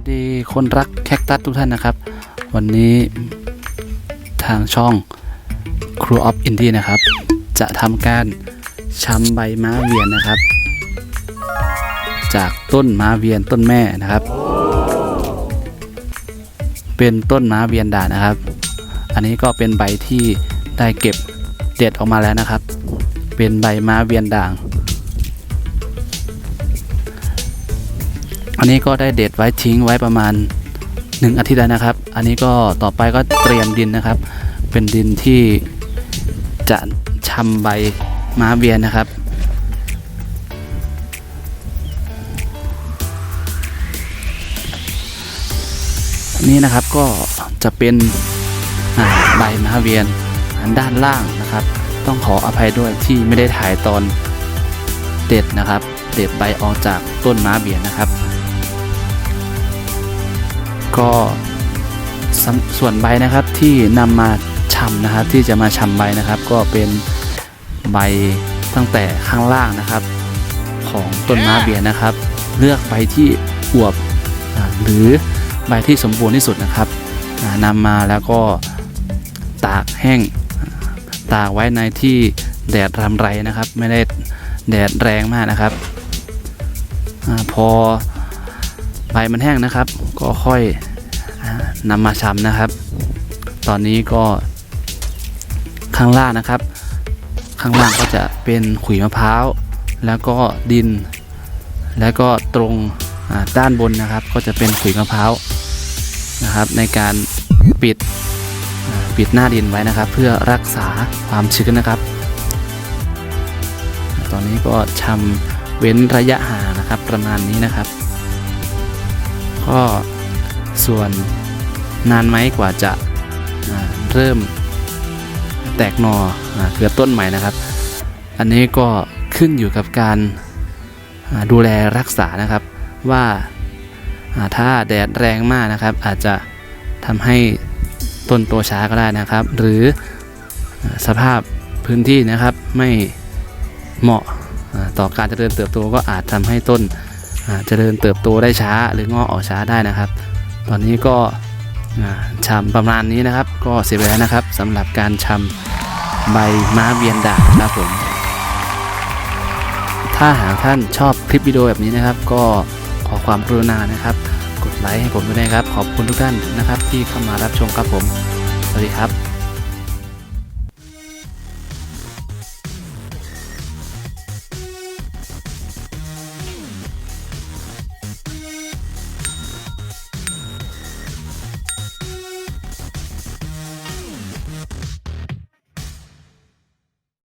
สดีคนรักแคคตัสทุกท่านนะครับ วันนี้ทางช่อง Crew of Indie นะครับ จะทำการชำใบม้าเวียนนะครับ จากต้นม้าเวียนต้นแม่นะครับ เป็นต้นม้าเวียนด่านนะครับ อันนี้ก็เป็นใบที่ได้เก็บเด็ดออกมาแล้วนะครับ เป็นใบม้าเวียนด่าง อันนี้ก็ได้เด็ดไว้ทิ้งไว้ประมาณ 1 อาทิตย์แล้วนะครับ อันนี้ก็ต่อไปก็เตรียมดินนะครับ เป็นดินที่จะชำใบม้าเวียนนะครับนนี้นะครับก็จะเป็นใบม้าเวียนด้านล่างนะครับ ต้องขออภัยด้วยที่ไม่ได้ถ่ายตอนเด็ดนะครับ เด็ดใบออกจากต้นม้าเวียนนะครับ ก็ส่วนใบนะครับที่นำมาชำนะครับที่จะมาชำใบนะครับ ก็เป็นใบตั้งแต่ข้างล่างนะครับ ของต้นม้าเบียนะครับ เลือกใบที่อวบอหรือใบที่สมบูรณ์ที่สุดนะครับอ่านำมาแล้วก็ตากแห้งตากไว้ในที่แดดรำไรนะครับ ไม่ได้แดดแรงมากนะครับอพอ ใบมันแห้งนะครับ ก็ค่อยนำมาชำนะครับ ตอนนี้ก็ข้างล่างนะครับ ข้างล่างก็จะเป็นขุยมะพร้าว แล้วก็ดิน แล้วก็ตรงด้านบนนะครับ ก็จะเป็นขุยมะพร้าวนะครับ ในการปิดปิดหน้าดินไว้นะครับ เพื่อรักษาความชื้นนะครับ ตอนนี้ก็ชำเว้นระยะห่างนะครับประมาณนี้นะครับ ก็ส่วนนานไหมกว่าจะเริ่มแตกหนออเกิดต้นใหม่นะครับ อันนี้ก็ขึ้นอยู่กับการดูแลรักษานะครับว่าถ้าแดดแรงมากนะครับ อาจจะทำให้ต้นโตช้าก็ได้นะครับ หรือสภาพพื้นที่นะครับไม่เหมาะต่อการเจริญเติบโตก็อาจทำให้ต้น อ่าเจริญเติบโตได้ช้าหรืองอกออกช้าได้นะครับ ตอนนี้ก็อ่าชำประมาณนี้นะครับ ก็เสร็จแล้วนะครับสำหรับการชำใบม้าเวียนด่างนะครับผม ถ้าหากท่านชอบคลิปวิดีโอแบบนี้นะครับ ก็ขอความกรุณานะครับ กดไลค์ให้ผมด้วยนะครับ ขอบคุณทุกท่านนะครับ ที่เข้ามารับชมครับผม สวัสดีครับ